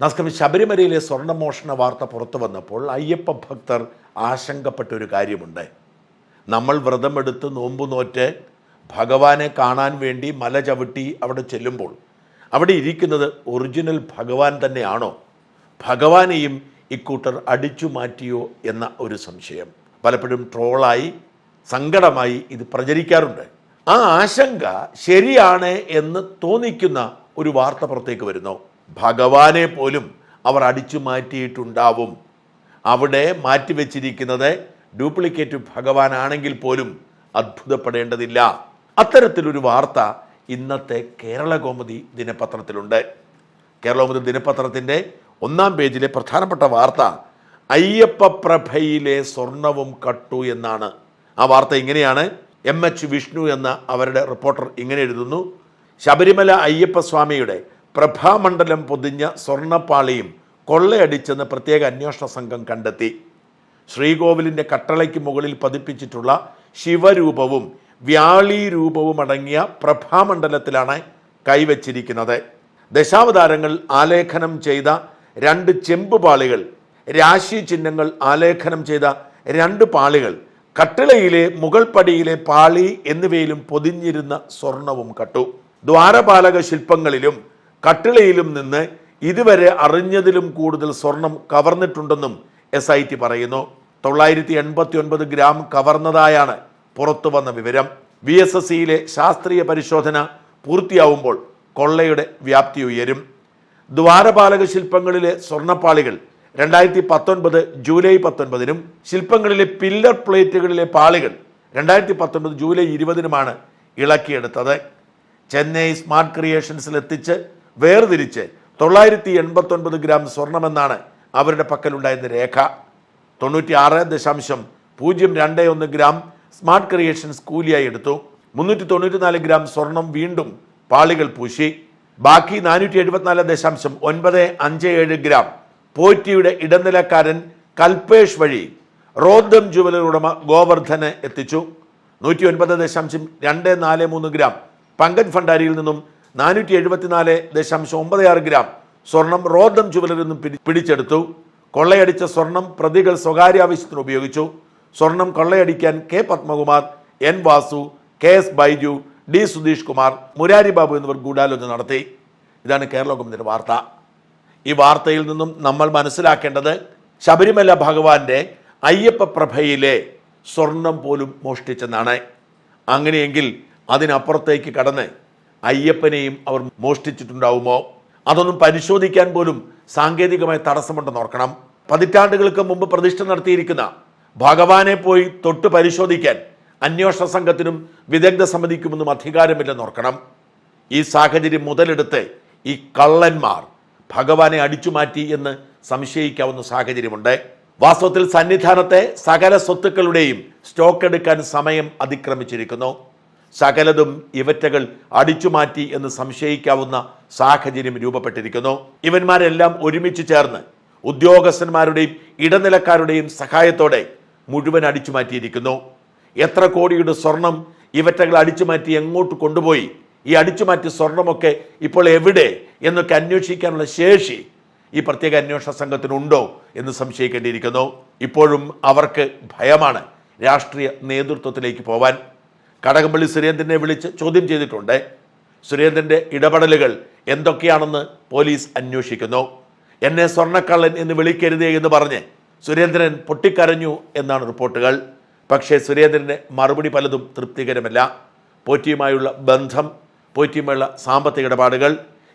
നമസ്കാരം ശബരിമലയിലെ സ്വർണമോഷണ വാർത്ത പുറത്തു വന്നപ്പോൾ അയ്യപ്പ ഭക്തർ ആശങ്കപ്പെട്ട ഒരു കാര്യമുണ്ട്. നമ്മൾ വ്രതമെടുത്ത് നോമ്പു നോറ്റ് ഭഗവാനെ കാണാൻ വേണ്ടി മല ചവിട്ടി അവിടെ ചെല്ലുമ്പോൾ അവിടെ ഇരിക്കുന്നത് ഒറിജിനൽ ഭഗവാൻ തന്നെയാണോ? ഭഗവാനെയും ഇക്കൂട്ടർ അടിച്ചു മാറ്റിയോ എന്ന ഒരു സംശയം. പലപ്പോഴും ട്രോളായി സങ്കടമായി ഇത് പ്രചരിക്കാറുണ്ട്. ആ ആശങ്ക ശരിയാണ് എന്ന് തോന്നിക്കുന്ന ഒരു വാർത്ത പുറത്തേക്ക് വരുന്നു. ഭഗവാനെ പോലും അവർ അടിച്ചു മാറ്റിയിട്ടുണ്ടാവും. അവിടെ മാറ്റിവെച്ചിരിക്കുന്നത് ഡ്യൂപ്ലിക്കേറ്റ് ഭഗവാനാണെങ്കിൽ പോലും അത്ഭുതപ്പെടേണ്ടതില്ല. അത്തരത്തിലൊരു വാർത്ത ഇന്നത്തെ കേരള കോമതി ദിനപത്രത്തിലുണ്ട്. കേരള കൗമുദി ദിനപത്രത്തിന്റെ ഒന്നാം പേജിലെ പ്രധാനപ്പെട്ട വാർത്ത അയ്യപ്പ പ്രഭയിലെ സ്വർണവും കട്ടു എന്നാണ്. ആ വാർത്ത ഇങ്ങനെയാണ്. എം എച്ച് വിഷ്ണു എന്ന അവരുടെ റിപ്പോർട്ടർ ഇങ്ങനെ എഴുതുന്നു ശബരിമല അയ്യപ്പ സ്വാമിയുടെ പ്രഭാമണ്ഡലം പൊതിഞ്ഞ സ്വർണപ്പാളിയും കൊള്ളയടിച്ചെന്ന് പ്രത്യേക അന്വേഷണ സംഘം കണ്ടെത്തി. ശ്രീകോവിലിന്റെ കട്ടളയ്ക്ക് മുകളിൽ പതിപ്പിച്ചിട്ടുള്ള ശിവരൂപവും വ്യാളി രൂപവും അടങ്ങിയ പ്രഭാമണ്ഡലത്തിലാണ് കൈവച്ചിരിക്കുന്നത്. ദശാവതാരങ്ങൾ ആലേഖനം ചെയ്ത രണ്ട് ചെമ്പ് പാളികൾ രാശി ചിഹ്നങ്ങൾ ആലേഖനം ചെയ്ത രണ്ട് പാളികൾ കട്ടിളയിലെ മുകൾ പടിയിലെ പാളി എന്നിവയിലും പൊതിഞ്ഞിരുന്ന സ്വർണവും കട്ടു. ദ്വാരപാലക ശില്പങ്ങളിലും കട്ടിളയിലും നിന്ന് ഇതുവരെ അറിഞ്ഞതിലും കൂടുതൽ സ്വർണം കവർന്നിട്ടുണ്ടെന്നും എസ് ഐ ടി പറയുന്നു. തൊള്ളായിരത്തി എൺപത്തി ഒൻപത് ഗ്രാം കവർന്നതായാണ് പുറത്തു വന്ന വിവരം വി എസ് എസ് സിയിലെ ശാസ്ത്രീയ പരിശോധന പൂർത്തിയാവുമ്പോൾ കൊള്ളയുടെ വ്യാപ്തി ഉയരും. ദ്വാരപാലക ശില്പങ്ങളിലെ സ്വർണപ്പാളികൾ രണ്ടായിരത്തി പത്തൊൻപത് ജൂലൈ പത്തൊൻപതിനും ശില്പങ്ങളിലെ പില്ലർ പ്ലേറ്റുകളിലെ പാളികൾ രണ്ടായിരത്തി പത്തൊൻപത് ജൂലൈ ഇരുപതിനുമാണ് ഇളക്കിയെടുത്തത്. ചെന്നൈ സ്മാർട്ട് ക്രിയേഷൻസിൽ എത്തിച്ച് വേർതിരിച്ച് തൊള്ളായിരത്തി എൺപത്തൊൻപത് ഗ്രാം സ്വർണമെന്നാണ് അവരുടെ പക്കലുണ്ടായിരുന്ന രേഖ. തൊണ്ണൂറ്റി ആറ് ദശാംശം പൂജ്യം രണ്ട് ഒന്ന് ഗ്രാം സ്മാർട്ട് ക്രിയേഷൻസ് കൂലിയായി എടുത്തു. മുന്നൂറ്റി തൊണ്ണൂറ്റി നാല് ഗ്രാം സ്വർണം വീണ്ടും പാളികൾ പൂശി. ബാക്കി നാനൂറ്റി എഴുപത്തിനാല് ദശാംശം ഒൻപത് അഞ്ച് ഏഴ് ഗ്രാം പോറ്റിയുടെ ഇടനിലക്കാരൻ കൽപേഷ് വഴി റോദ്ദം ജുവലറി ഉടമ ഗോവർദ്ധന് എത്തിച്ചു. നൂറ്റി ഒൻപത് ദശാംശം രണ്ട് നാല് മൂന്ന് ഗ്രാം പങ്കജ് ഭണ്ഡാരിയിൽ നിന്നും നാനൂറ്റി എഴുപത്തിനാല് ദശാംശം ഒമ്പത് ആറ് ഗ്രാം. സ്വർണം റോദം ജുവലറിൽ നിന്നും പിടി- പിടിച്ചെടുത്തു. കൊള്ളയടിച്ച സ്വർണം പ്രതികൾ സ്വകാര്യ ആവശ്യത്തിന് ഉപയോഗിച്ചു. സ്വർണം കൊള്ളയടിക്കാൻ K Padmakumar N Vasu K S Baiju D Sudheesh Kumar Murari Babu എന്നിവർ ഗൂഢാലോചന നടത്തി. ഇതാണ് കേരള വാർത്ത. ഈ വാർത്തയിൽ നിന്നും നമ്മൾ മനസ്സിലാക്കേണ്ടത് ശബരിമല ഭഗവാന്റെ അയ്യപ്പ പ്രഭയിലെ സ്വർണം പോലും മോഷ്ടിച്ചെന്നാണ്. അങ്ങനെയെങ്കിൽ അതിനപ്പുറത്തേക്ക് കടന്ന് അയ്യപ്പനെയും അവർ മോഷ്ടിച്ചിട്ടുണ്ടാവുമോ? അതൊന്നും പരിശോധിക്കാൻ പോലും സാങ്കേതികമായ തടസ്സമുണ്ടെന്ന് ഓർക്കണം. പതിറ്റാണ്ടുകൾക്ക് മുമ്പ് പ്രതിഷ്ഠ നടത്തിയിരിക്കുന്ന ഭഗവാനെ പോയി തൊട്ട് പരിശോധിക്കാൻ അന്വേഷണ സംഘത്തിനും വിദഗ്ധ സമിതിക്കുമൊന്നും അധികാരമില്ലെന്ന് ഓർക്കണം. ഈ സാഹചര്യം മുതലെടുത്ത് ഈ കള്ളന്മാർ ഭഗവാനെ അടിച്ചുമാറ്റി എന്ന് സംശയിക്കാവുന്ന സാഹചര്യമുണ്ട്. വാസ്തവത്തിൽ സന്നിധാനത്തെ സകല സ്വത്തുക്കളുടെയും സ്റ്റോക്ക് എടുക്കാൻ സമയം അതിക്രമിച്ചിരിക്കുന്നു. സകലതും ഇവറ്റകൾ അടിച്ചുമാറ്റി എന്ന് സംശയിക്കാവുന്ന സാഹചര്യം രൂപപ്പെട്ടിരിക്കുന്നു. ഇവന്മാരെല്ലാം ഒരുമിച്ച് ചേർന്ന് ഉദ്യോഗസ്ഥന്മാരുടെയും ഇടനിലക്കാരുടെയും സഹായത്തോടെ മുഴുവൻ അടിച്ചുമാറ്റിയിരിക്കുന്നു എത്ര കോടിയുടെ സ്വർണം ഇവറ്റകൾ അടിച്ചുമാറ്റി എങ്ങോട്ട് കൊണ്ടുപോയി? ഈ അടിച്ചുമാറ്റിയ സ്വർണമൊക്കെ ഇപ്പോൾ എവിടെ എന്നൊക്കെ അന്വേഷിക്കാനുള്ള ശേഷി ഈ പ്രത്യേക അന്വേഷണ സംഘത്തിനുണ്ടോ എന്ന് സംശയിക്കേണ്ടിയിരിക്കുന്നു. ഇപ്പോഴും അവർക്ക് ഭയമാണ് രാഷ്ട്രീയ നേതൃത്വത്തിലേക്ക് പോവാൻ. കടകംപള്ളി സുരേന്ദ്രനെ വിളിച്ച് ചോദ്യം ചെയ്തിട്ടുണ്ട്. സുരേന്ദ്രന്റെ ഇടപെടലുകൾ എന്തൊക്കെയാണെന്ന് പോലീസ് അന്വേഷിക്കുന്നു. എന്നെ സ്വർണക്കള്ളൻ എന്ന് വിളിക്കരുതേ എന്ന് പറഞ്ഞ് സുരേന്ദ്രൻ പൊട്ടിക്കരഞ്ഞു എന്നാണ് റിപ്പോർട്ടുകൾ. പക്ഷേ സുരേന്ദ്രന് മറുപടി പലതും തൃപ്തികരമല്ല. പോറ്റിയുമായുള്ള ബന്ധം പോറ്റിയുമായുള്ള സാമ്പത്തിക ഇടപാടുകൾ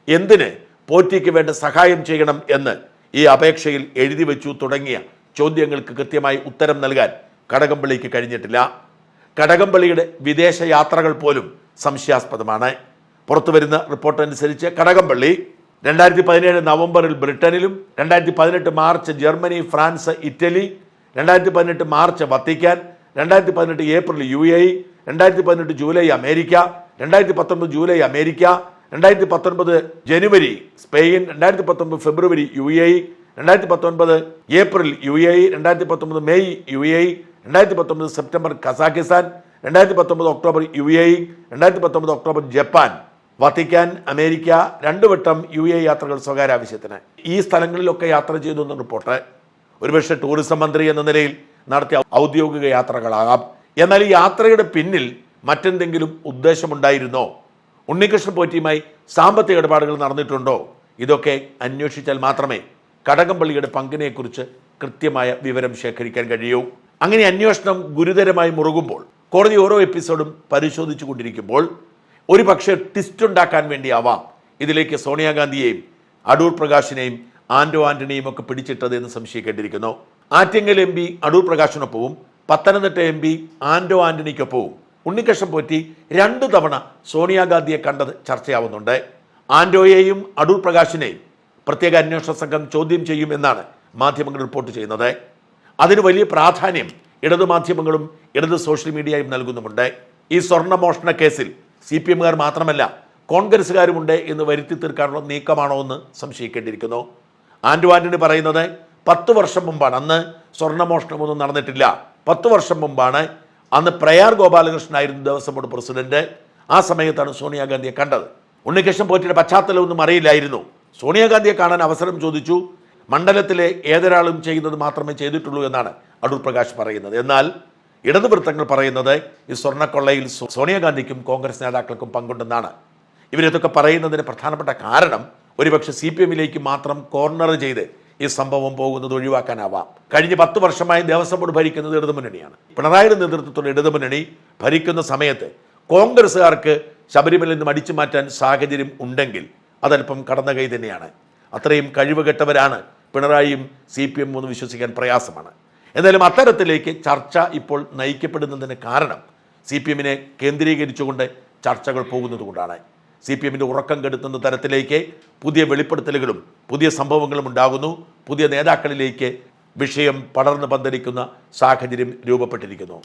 എന്തിന് പോറ്റിക്ക് വേണ്ട സഹായം ചെയ്യണം എന്ന് ഈ അപേക്ഷയിൽ എഴുതി വെച്ചു തുടങ്ങിയ ചോദ്യങ്ങൾക്ക് കൃത്യമായി ഉത്തരം നൽകാൻ കടകംപള്ളിക്ക് കഴിഞ്ഞിട്ടില്ല. കടകംപള്ളിയുടെ വിദേശ യാത്രകൾ പോലും സംശയാസ്പദമാണ്. പുറത്തുവരുന്ന റിപ്പോർട്ട് അനുസരിച്ച് കടകംപള്ളി രണ്ടായിരത്തി പതിനേഴ് നവംബറിൽ ബ്രിട്ടനിലും രണ്ടായിരത്തി പതിനെട്ട് മാർച്ച് ജർമ്മനി ഫ്രാൻസ് ഇറ്റലി രണ്ടായിരത്തി പതിനെട്ട് മാർച്ച് വത്തിക്കാൻ രണ്ടായിരത്തി പതിനെട്ട് ഏപ്രിൽ യു എ ഇ രണ്ടായിരത്തി പതിനെട്ട് ജൂലൈ അമേരിക്ക രണ്ടായിരത്തി പത്തൊമ്പത് ജൂലൈ അമേരിക്ക രണ്ടായിരത്തി പത്തൊൻപത് ജനുവരി സ്പെയിൻ രണ്ടായിരത്തി പത്തൊമ്പത് ഫെബ്രുവരി യു എ ഇ രണ്ടായിരത്തി പത്തൊൻപത് ഏപ്രിൽ യു എ ഇ രണ്ടായിരത്തി പത്തൊമ്പത് മെയ് യു എ രണ്ടായിരത്തി പത്തൊമ്പത് സെപ്റ്റംബർ കസാക്കിസ്ഥാൻ രണ്ടായിരത്തി പത്തൊമ്പത് ഒക്ടോബർ യു എ ഇ രണ്ടായിരത്തി പത്തൊമ്പത് ഒക്ടോബർ ജപ്പാൻ വത്തിക്കാൻ അമേരിക്ക രണ്ടു വട്ടം യു എ യാത്രകൾ സ്വകാര്യ ആവശ്യത്തിന് ഈ സ്ഥലങ്ങളിലൊക്കെ യാത്ര ചെയ്തു എന്ന റിപ്പോർട്ട്. ഒരുപക്ഷെ ടൂറിസം മന്ത്രി എന്ന നിലയിൽ നടത്തിയ ഔദ്യോഗിക യാത്രകളാകാം. എന്നാൽ ഈ യാത്രയുടെ പിന്നിൽ മറ്റെന്തെങ്കിലും ഉദ്ദേശമുണ്ടായിരുന്നോ? ഉണ്ണികൃഷ്ണൻ പോറ്റിയുമായി സാമ്പത്തിക ഇടപാടുകൾ നടന്നിട്ടുണ്ടോ? ഇതൊക്കെ അന്വേഷിച്ചാൽ മാത്രമേ കടകംപള്ളിയുടെ പങ്കിനെക്കുറിച്ച് കൃത്യമായ വിവരം ശേഖരിക്കാൻ കഴിയൂ. അങ്ങനെ അന്വേഷണം ഗുരുതരമായി മുറുകുമ്പോൾ കോടതി ഓരോ എപ്പിസോഡും പരിശോധിച്ചു കൊണ്ടിരിക്കുമ്പോൾ ഒരു പക്ഷേ ട്വിസ്റ്റ് ഉണ്ടാക്കാൻ വേണ്ടിയാവാം ഇതിലേക്ക് സോണിയാഗാന്ധിയെയും അടൂർ പ്രകാശിനെയും ആൻഡോ ആന്റണിയും ഒക്കെ പിടിച്ചിട്ടത് എന്ന് സംശയിക്കേണ്ടിയിരിക്കുന്നു. ആറ്റിങ്ങൽ എം പി അടൂർ പ്രകാശിനൊപ്പവും പത്തനംതിട്ട എം പി ആൻഡോ ആന്റണിക്കൊപ്പവും ഉണ്ണികൃഷ്ണൻ പോറ്റി രണ്ടു തവണ സോണിയാഗാന്ധിയെ കണ്ടത് ചർച്ചയാവുന്നുണ്ട്. ആൻഡോയെയും അടൂർ പ്രകാശിനെയും പ്രത്യേക അന്വേഷണ സംഘം ചോദ്യം ചെയ്യുമെന്നാണ് മാധ്യമങ്ങൾ റിപ്പോർട്ട് ചെയ്യുന്നത്. അതിന് വലിയ പ്രാധാന്യം ഇടതു മാധ്യമങ്ങളും ഇടത് സോഷ്യൽ മീഡിയയും നൽകുന്നുമുണ്ട്. ഈ സ്വർണ മോഷണ കേസിൽ സി പി എമ്മുകാർ മാത്രമല്ല കോൺഗ്രസ്സുകാരുമുണ്ട് എന്ന് വരുത്തി തീർക്കാനുള്ള നീക്കമാണോ എന്ന് സംശയിക്കേണ്ടിയിരിക്കുന്നു. ആന്റണി പറയുന്നത് പത്ത് വർഷം മുമ്പാണ്. അന്ന് സ്വർണമോഷണമൊന്നും നടന്നിട്ടില്ല. പത്ത് വർഷം മുമ്പാണ്. അന്ന് പ്രയാർ ഗോപാലകൃഷ്ണനായിരുന്നു ദേവസ്വം ബോർഡ് പ്രസിഡന്റ്. ആ സമയത്താണ് സോണിയാഗാന്ധിയെ കണ്ടത്. ഉണ്ണികൃഷ്ണൻ പോറ്റിയുടെ പശ്ചാത്തലമൊന്നും അറിയില്ലായിരുന്നു. സോണിയാഗാന്ധിയെ കാണാൻ അവസരം ചോദിച്ചു. മണ്ഡലത്തിലെ ഏതൊരാളും ചെയ്യുന്നത് മാത്രമേ ചെയ്തിട്ടുള്ളൂ എന്നാണ് അടൂർ പ്രകാശ് പറയുന്നത്. എന്നാൽ ഇടതുവൃത്തങ്ങൾ പറയുന്നത് ഈ സ്വർണക്കൊള്ളയിൽ സോണിയാഗാന്ധിക്കും കോൺഗ്രസ് നേതാക്കൾക്കും പങ്കുണ്ടെന്നാണ്. ഇവരിതൊക്കെ പറയുന്നതിന് പ്രധാനപ്പെട്ട കാരണം ഒരുപക്ഷെ സി പി എമ്മിലേക്ക് മാത്രം കോർണർ ചെയ്ത് ഈ സംഭവം പോകുന്നത് ഒഴിവാക്കാനാവാം. കഴിഞ്ഞ പത്ത് വർഷമായി ദേവസ്വം ബോർഡ് ഭരിക്കുന്നത് ഇടതുമുന്നണിയാണ് പിണറായിയുടെ നേതൃത്വത്തിലുള്ള ഇടതുമുന്നണി ഭരിക്കുന്ന സമയത്ത് കോൺഗ്രസ്സുകാർക്ക് ശബരിമലയിൽ നിന്നും അടിച്ചു മാറ്റാൻ സാഹചര്യം ഉണ്ടെങ്കിൽ അതല്പം കടന്ന കൈ തന്നെയാണ്. അത്രയും കഴിവുകെട്ടവരാണ് പിണറായിയും സി പി എമ്മും എന്ന് വിശ്വസിക്കാൻ പ്രയാസമാണ്. എന്തായാലും അത്തരത്തിലേക്ക് ചർച്ച ഇപ്പോൾ നയിക്കപ്പെടുന്നതിന് കാരണം സി പി എമ്മിനെ കേന്ദ്രീകരിച്ചുകൊണ്ട് ചർച്ചകൾ പോകുന്നതുകൊണ്ടാണ്. സി പി എമ്മിന്റെ ഉറക്കം കെടുത്തുന്ന തരത്തിലേക്ക് പുതിയ വെളിപ്പെടുത്തലുകളും പുതിയ സംഭവങ്ങളും ഉണ്ടാകുന്നു. പുതിയ നേതാക്കളിലേക്ക് വിഷയം പടർന്നു പന്തലിക്കുന്ന സാഹചര്യം രൂപപ്പെട്ടിരിക്കുന്നു.